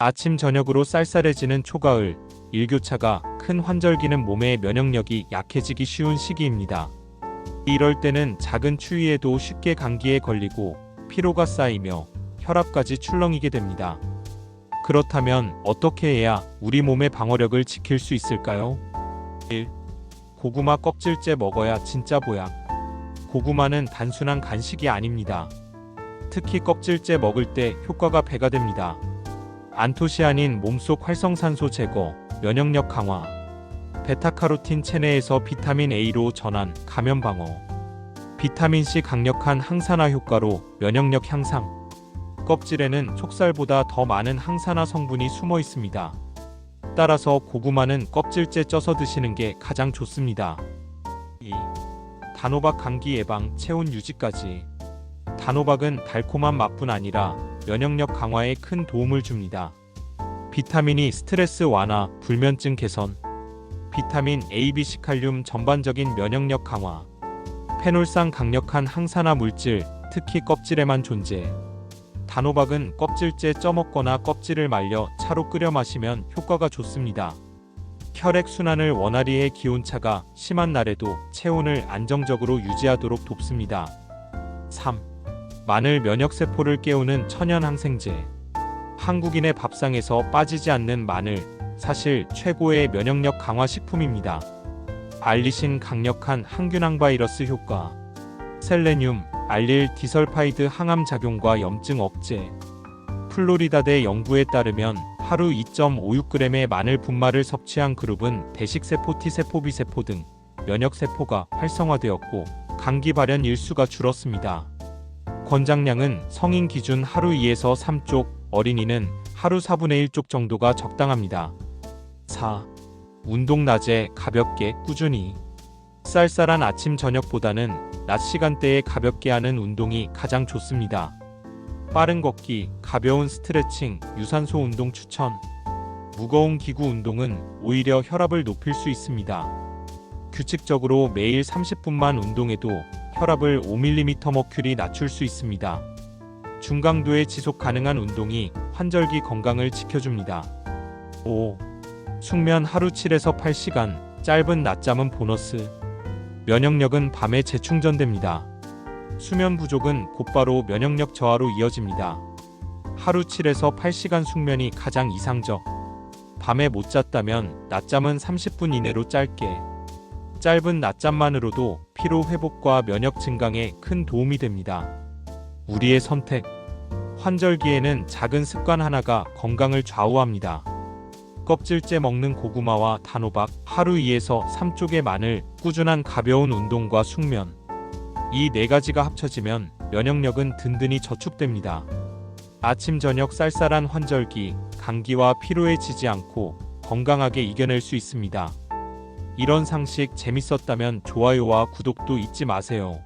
아침 저녁으로 쌀쌀해지는 초가을, 일교차가 큰 환절기는 몸의 면역력이 약해지기 쉬운 시기입니다. 이럴 때는 작은 추위에도 쉽게 감기에 걸리고 피로가 쌓이며 혈압까지 출렁이게 됩니다. 그렇다면 어떻게 해야 우리 몸의 방어력을 지킬 수 있을까요? 1. 고구마 껍질째 먹어야 진짜 보약. 고구마는 단순한 간식이 아닙니다. 특히 껍질째 먹을 때 효과가 배가 됩니다. 안토시아닌 몸속 활성산소 제거, 면역력 강화, 베타카로틴 체내에서 비타민 A로 전환, 감염 방어, 비타민 C 강력한 항산화 효과로 면역력 향상. 껍질에는 촉살보다 더 많은 항산화 성분이 숨어 있습니다. 따라서 고구마는 껍질째 쪄서 드시는 게 가장 좋습니다. 2. 단호박 감기 예방, 체온 유지까지. 단호박은 달콤한 맛뿐 아니라 면역력 강화에 큰 도움을 줍니다. 비타민이 스트레스 완화, 불면증 개선, 비타민 A, B, C, 칼륨 전반적인 면역력 강화, 페놀산 강력한 항산화 물질, 특히 껍질에만 존재. 단호박은 껍질째 쪄먹거나 껍질을 말려 차로 끓여 마시면 효과가 좋습니다. 혈액 순환을 원활히 해 기온차가 심한 날에도 체온을 안정적으로 유지하도록 돕습니다. 3. 마늘 면역세포를 깨우는 천연 항생제. 한국인의 밥상에서 빠지지 않는 마늘, 사실 최고의 면역력 강화 식품입니다. 알리신 강력한 항균항 바이러스 효과, 셀레늄, 알릴 디설파이드 항암 작용과 염증 억제. 플로리다대 연구에 따르면 하루 2.56g의 마늘 분말을 섭취한 그룹은 대식세포 T세포 B세포 등 면역세포가 활성화되었고 감기 발현 일수가 줄었습니다. 권장량은 성인 기준 하루 2에서 3쪽, 어린이는 하루 4분의 1쪽 정도가 적당합니다. 4. 운동 낮에 가볍게 꾸준히 쌀쌀한 아침 저녁보다는 낮 시간대에 가볍게 하는 운동이 가장 좋습니다. 빠른 걷기, 가벼운 스트레칭, 유산소 운동 추천. 무거운 기구 운동은 오히려 혈압을 높일 수 있습니다. 규칙적으로 매일 30분만 운동해도 혈압을 5mm 머큐리 낮출 수 있습니다. 중강도의 지속 가능한 운동이 환절기 건강을 지켜줍니다. 5. 숙면 하루 7에서 8시간, 짧은 낮잠은 보너스. 면역력은 밤에 재충전됩니다. 수면 부족은 곧바로 면역력 저하로 이어집니다. 하루 7에서 8시간 숙면이 가장 이상적. 밤에 못 잤다면 낮잠은 30분 이내로 짧게. 짧은 낮잠만으로도 피로 회복과 면역 증강에 큰 도움이 됩니다. 우리의 선택. 환절기에는 작은 습관 하나가 건강을 좌우합니다. 껍질째 먹는 고구마와 단호박, 하루 2에서 3쪽의 마늘, 꾸준한 가벼운 운동과 숙면. 이 네 가지가 합쳐지면 면역력은 든든히 저축됩니다. 아침 저녁 쌀쌀한 환절기, 감기와 피로에 지지 않고 건강하게 이겨낼 수 있습니다. 이런 상식 재밌었다면 좋아요와 구독도 잊지 마세요.